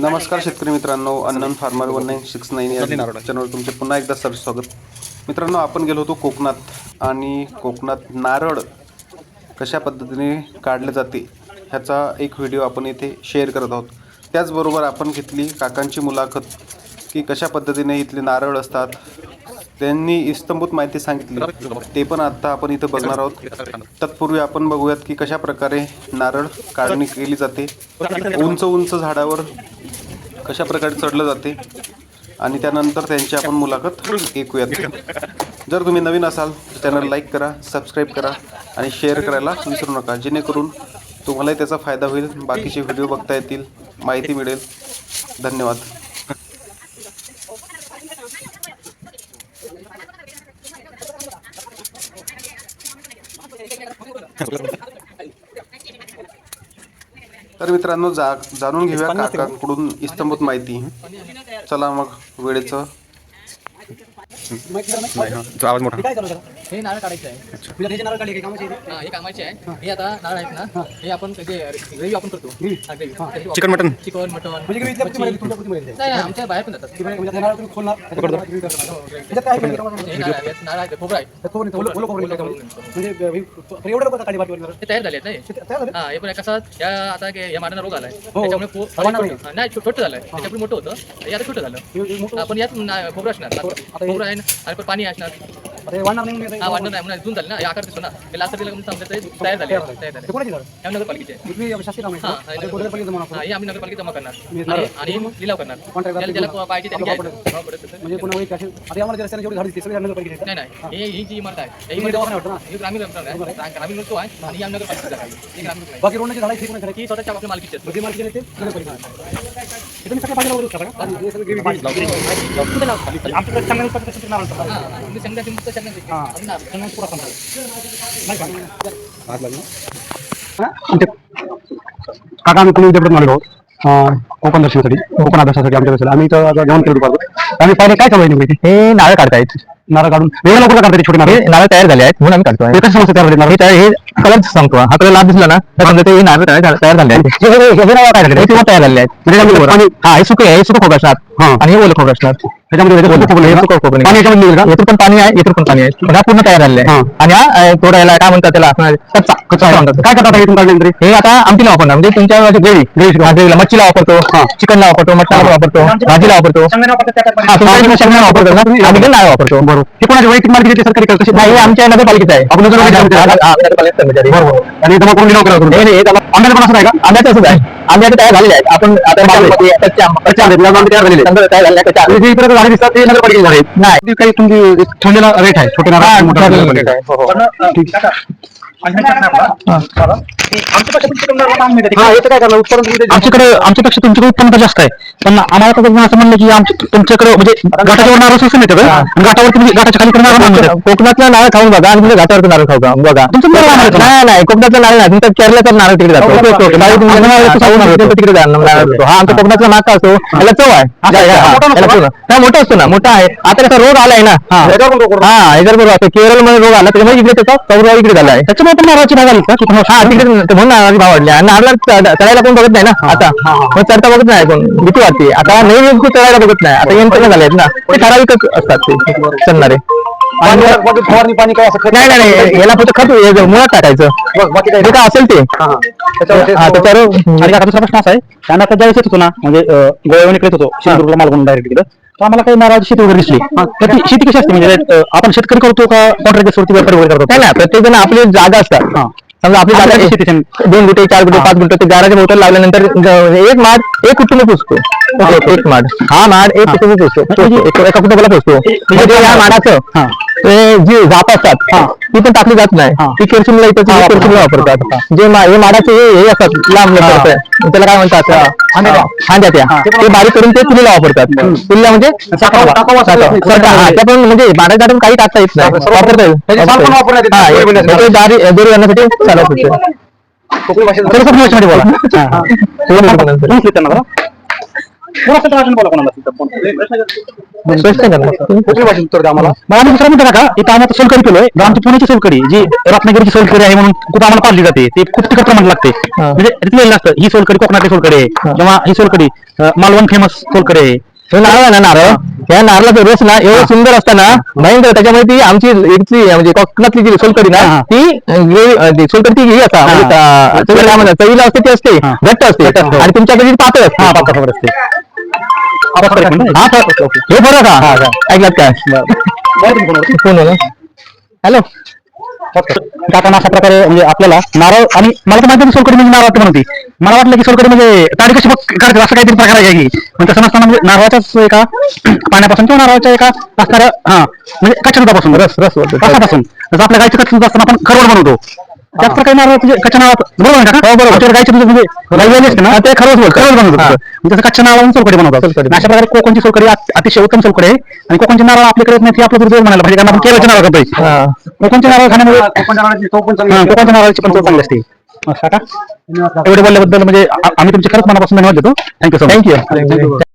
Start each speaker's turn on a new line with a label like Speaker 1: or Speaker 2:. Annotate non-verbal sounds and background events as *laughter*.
Speaker 1: नमस्कार शेतकरी मित्रांनो अन्न farmer one nine six nine या चॅनलवर तुमचे पुन्हा एकदा सर स्वागत. मित्रांनो आपण गेलो होतो कोकणात आणि कोकणात नारळ कशा पद्धतीने काढले जाते ह्याचा एक व्हिडिओ आपण इथे शेअर करत आहोत. त्याचबरोबर आपण घेतली काकांची मुलाखत की कशा पद्धतीने इथले नारळ असतात. त्यांनी इस्तंभूत माहिती सांगितली. ते पण आता आपण इथं बघणार आहोत. तत्पूर्वी आपण बघूयात की कशा प्रकारे नारळ काढणी केली जाते. उंच उंच झाडावर कशा प्रकारे चढलं जाते आणि त्यानंतर त्यांची आपण मुलाखत ऐकूयात. जर तुम्ही नवीन असाल तर चॅनल लाईक करा सबस्क्राईब करा आणि शेअर करायला विसरू नका. जेणेकरून तुम्हालाही त्याचा फायदा होईल बाकीचे व्हिडिओ बघता येतील माहिती मिळेल. धन्यवाद. *laughs* तर मित्रांनो जा जाणून घेऊया काकांकडून इस्तंभूत माहिती. चला मग वेळेचं
Speaker 2: नाही हा. तो आवाज मोठा.
Speaker 3: काय आहे
Speaker 4: हे नारळ काढायचं आहे.
Speaker 3: तुला त्याचे नारळ काढले कामाचे
Speaker 4: हा, हे कामाचे आहे. हे. आता नारळ आहेत ना हे. आपण ते ग्रेव्ही आपण करतो. हा, gravy.
Speaker 2: Chicken mutton?
Speaker 4: Chicken mutton.
Speaker 3: म्हणजे इथल्या पुढची मध्ये तुमच्या पुढची मध्ये
Speaker 4: नाही नाही, आमच्या बाहेर पण जातात.
Speaker 3: ती म्हणजे ते नारळ तुम्ही खोलणार त्याच्यात काय केलं
Speaker 4: हे नारळ आहेत नारळ आहेत खोबरं आहे
Speaker 3: ओलं ओलं खोबरं टाकलं. म्हणजे हे- एवढं लोकं काढली बाटलीवर
Speaker 4: ते तयार झाले आहेत नाही
Speaker 3: तयार झाले?
Speaker 4: हा हे पण कसं या आता के- या माडांना रोग आलाय.
Speaker 3: हो.
Speaker 4: त्याच्यामुळे पो-
Speaker 3: सर्वांना
Speaker 4: छोटं-
Speaker 3: रोग.
Speaker 4: हा, नाही छो- छोटं झालंय. त्याच्यापुढे मोठं होतं. हे आता छोटं झालं.
Speaker 3: हे- हे मोठं-
Speaker 4: आपण यात ना- खोबरं असणार.
Speaker 3: आता हे-
Speaker 4: खोबरं आहे आणि पाणी असणार
Speaker 3: हे वाढणार नाही म्हणून आता
Speaker 4: वाढणार नाही म्हणून जून झालं ना? आकार दिसतो ना? लास्ट तयार झाले. तयार झाले. तयार झाले.
Speaker 3: कोणाची झाडं?
Speaker 4: या नगरपालिकेचे
Speaker 3: इथली शास्त्री काम आहे आता नगरपालिकेचं म्हणा
Speaker 4: हे आम्ही नगरपालिका जमा करणार. आणि लिलाव करणार. ज्याला ज्याला पाहिजे त्यांनी घ्यायचं. हा, तसं.
Speaker 3: म्हणजे.
Speaker 4: नाही नाही. हे ही जी इमारत आहे
Speaker 3: ही
Speaker 4: इमारत? ही ग्रामीण रस्ता आहे. ग्रा- ग्रामीण रस्तो आहे. आणि ही आमच्या नगरपालिकेची जागा आहे. ही ग्रामीण आहे.
Speaker 3: बाकी रोडची झाडं ही
Speaker 4: स्वतःच्या आपल्या मालकीची
Speaker 3: ते? आमच्याकडे चांगल्या उत्पादन कसं.
Speaker 4: हा. तुम्ही
Speaker 3: नाही? काका आम्ही पुणे विद्यापीठात आलेलो कोकण दर्शनासाठी कोकण अभ्यासासाठी आमच्या वेळेस आम्ही आता जेवण केलं दुपारचं आम्ही पाहिले काय आहे नेमकी
Speaker 5: हे नारळ काढतायत.
Speaker 3: नारळ काढून वेगळ्या लोक काढतात ते छोटे नारळ.
Speaker 5: नारळ तयार झाले आहेत म्हणून आम्ही काढतोय.
Speaker 3: हे कशी समस्या तयार झाली? नारळ
Speaker 5: हे तयार हे कलर सांगतो हा. कलर लाभ दिसला ना तर समजा ते हे नारळ तयार झाले आहेत.
Speaker 3: हे- नारळ काय झाले?
Speaker 5: किंवा तयार झाले आहेत.
Speaker 3: म्हणजे
Speaker 5: हा हे आहे. हे सुकं खोबरं असणार. आणि हे ओलं खोबरं असणार.
Speaker 3: याच्यामध्ये
Speaker 5: पण पाणी आहे येथून पण पाणी आहे. पण हा पूर्ण तयार झालेला
Speaker 3: हा.
Speaker 5: आहे आणि हा थोडा याला काय म्हणतात त्याला आपण कच्चा कच्चा म्हणतात
Speaker 3: काय करतात इथून काढल्यानंतर?
Speaker 5: हे आता आमटीला वापरणार. म्हणजे तुमच्या ग्रेव्ही ग्रेव्हीला मच्छीला वापरतो चिकनला वापरतो मटणाला वापरतो भाजीला वापरतो. वापरतो ना आम्ही नारळ वापरतो. बरोबर.
Speaker 3: हे कोणाची वैयक्तिक मालकी सरकारी? कशी
Speaker 5: नाही हे आमच्या नगरपालिकेचं आहे.
Speaker 3: आपण नगरपालिकेचं आहे.
Speaker 5: नगरपालिकेचं कर्मचारी.
Speaker 3: आणि जमा करून दिला करा
Speaker 5: हे- हे त्याला-
Speaker 3: आंब्याला पण असं आहे का?
Speaker 5: आंब्याचं असंच आहे आंब्याचं तयार झालेले आहेत आपण आता
Speaker 3: तयार झालेले आहेत. झाडे दिसतात ते नगरपालिकेचे झाडे आहेत.
Speaker 5: नाही
Speaker 3: ते काही तुमची ठरलेला रेट आहे छोटे नारळ मोठे नारळ. करणार तुम्ही ते-
Speaker 5: आमच्याकडे आमच्यापेक्षा तुमच्याकडे उत्पन्न जास्त आहे. पण आम्हाला कसं असं म्हणलं की आमच्या तुमच्याकडे म्हणजे
Speaker 3: घाटावर नारळ स्वस्त मिळतं घाटावरती म्हणजे घाटाच्या खाली मिळतात.
Speaker 5: कोकणातला नारळ खाऊन बघा आणि घाटावरचं नारळ खाऊ का? बघा.
Speaker 3: तुमचं?
Speaker 5: नाही नाही कोकणातला नारळ नाही. तुमचा केरळचा नारळ तिकडे जातो. तिकडे जाणार. हा आमचा कोकणातला नाका असतो. याला चव आहे.
Speaker 3: मोठा नसतो
Speaker 5: याला चव
Speaker 3: का?
Speaker 5: आहे. नाही मोठा असतो ना. मोठा आहे. आता कसा रोग आलाय ना.
Speaker 3: रोग.
Speaker 5: हा याच्यावर बरोबर असतो केरळमध्ये रोग आला त्याच्यामुळे इकडे त्याचा कौरव इकडे झाला आहे.
Speaker 3: त्याच्यामुळे पण नारळाची भाव आली का? की तुम्हाला-
Speaker 5: हा तिकडे म्हणून नारळाचे भाव वाढले. आणि नारळाला चढ- चढायला कोण बघत नाही ना? आता. मग चढता बघत नाही कोण. भीती वाटते. आता नवीन युग चढायला बघत नाही. आता यंत्रणा झाले आहेत ना. ते ठराविकच असतात ते चढणारे.
Speaker 3: फवारणी पाणी काय असं
Speaker 5: नाही नाही याला फक्त खत मुळात टाकायचं.
Speaker 3: बाकी काय
Speaker 5: असेल ते.
Speaker 3: त्याच्यावर
Speaker 5: हा
Speaker 3: आणि दुसरा प्रश्न असा आहे. त्यांना आता ज्यावेळेस येत होतो ना म्हणजे गोव्यावरून इकडे येत होतो. सिंधुदुर्गला मालवण डायरेक्ट तिकडं. तर आम्हाला काही नारळाची शेती वगैरे दिसली. तर ती शेती कशी असते? म्हणजे अं, आपण शेतकरी करतो का कॉन्ट्रॅक्ट वरती व्यापारी वगैरे करतो?
Speaker 5: नाही ना प्रत्येक जण आपली जागा असतात. समजा आपली जागा
Speaker 3: आपल्या
Speaker 5: शेती
Speaker 3: शेतीच्या-
Speaker 5: दोन गुटे चार गुटे पाच गुटे ते गाराच्या मोटर लावल्यानंतर ग- एक माड एक कुटुंब पुसतो एक एक माड. हा माड एक कुटुंब पुसतो तो एक- कुटुंबाला पुसतो म्हणजे या माडाचं
Speaker 3: हा.
Speaker 5: जी झाप असतात ती पण टाकली जात नाही. ती येतं ती केरसूनला वापरतात. जे हे माडाचे हे हे असतात लांब त्याला काय म्हणतात?
Speaker 3: हांद्या.
Speaker 5: त्या ते बारीक करून ते चुलीला वापरतात. चुलीला म्हणजे. हा, पण म्हणजे माडाच्या टाकून काही टाकता येत नाही. वापरता येईल. हा,
Speaker 3: दोरी
Speaker 5: दारी आणण्यासाठी चालत होते.
Speaker 3: बोला. बोला कोणाला फोन. उत्तर द्या आम्हाला? मग आम्ही दुसरा म्हणतो इथं आम्ही आता सोलकडी केलोय. आमची पुण्याची सोलकडी जी रत्नागिरीची सोलकडी आहे म्हणून खूप आम्हाला पाळली जाते. ती खूप तिखट प्रमाणात लागते. म्हणजे रितलेलं असतं ही सोलकडी कोकणातली सोलकडी आहे. किंवा ही सोलकडी मालवण फेमस सोलकडी आहे.
Speaker 5: हे नारळ आहे ना नारळ? या नारळाचा रस ना एवढं सुंदर असताना भयंकर त्याच्यामुळे ती आमची इथली म्हणजे कोकणातली जी सोलकडी ना. ती ग्रेव्ही सोलकडी ती ही म्हणजे त्या- त्याला काय म्हणतात? चवीला असते ती असते
Speaker 3: हा.
Speaker 5: घट्ट असते. आणि तुमच्याकडे ती पातळ असते.
Speaker 3: हा खबर असते.
Speaker 5: हा फरक हे फरक हा ऐकलात काय फोन हॅलो.
Speaker 3: जाताना अशा प्रकारे म्हणजे आपल्याला नारळ आणि मला तर माहिती नाही सोलकडी म्हणजे नारळ म्हणते मला वाटलं की सोलकडी म्हणजे ताडी कशी करायचं असं काहीतरी प्रकार आहे की. पण तसं नसताना म्हणजे नारळाच्याच एका पाण्यापासून किंवा नारळाच्या एका असणाऱ्या हा म्हणजे दुधापासून. रस रस रसापासून. जसं आपल्या गायचं दूध असताना आपण खरवड बनवतो. त्याच प्रकारे नारळ म्हणजे कच्च्या नारळात बरोबर आहे का बरोबर. आमच्याकडे गायचं दूध म्हणजे गाई वाली असते ना? ते खरवड बोलतो खरवड बनवतो म्हणजे कच्च्या नारळावरून सोलकडी बनवतात. आणि अशा प्रकारे कोकणची सोलकडी अत- अतिशय उत्तम सोलकडी आहे. आणि कोकणची नारळ आपल्याकडे येत नाही ती आपलं दुर्दैव म्हणायला पाहिजे. कारण आपण केरळचे नारळ खातोय
Speaker 5: हा.
Speaker 3: कोकणच्या नारळ खाण्यामुळे हा, कोकणच्या नारळाची पण चव चांगली असते. असं का एवढे बोलल्याबद्दल म्हणजे आ- आम्ही तुमचे खरंच मनापासून धन्यवाद देतो. Thank you so much
Speaker 5: thank you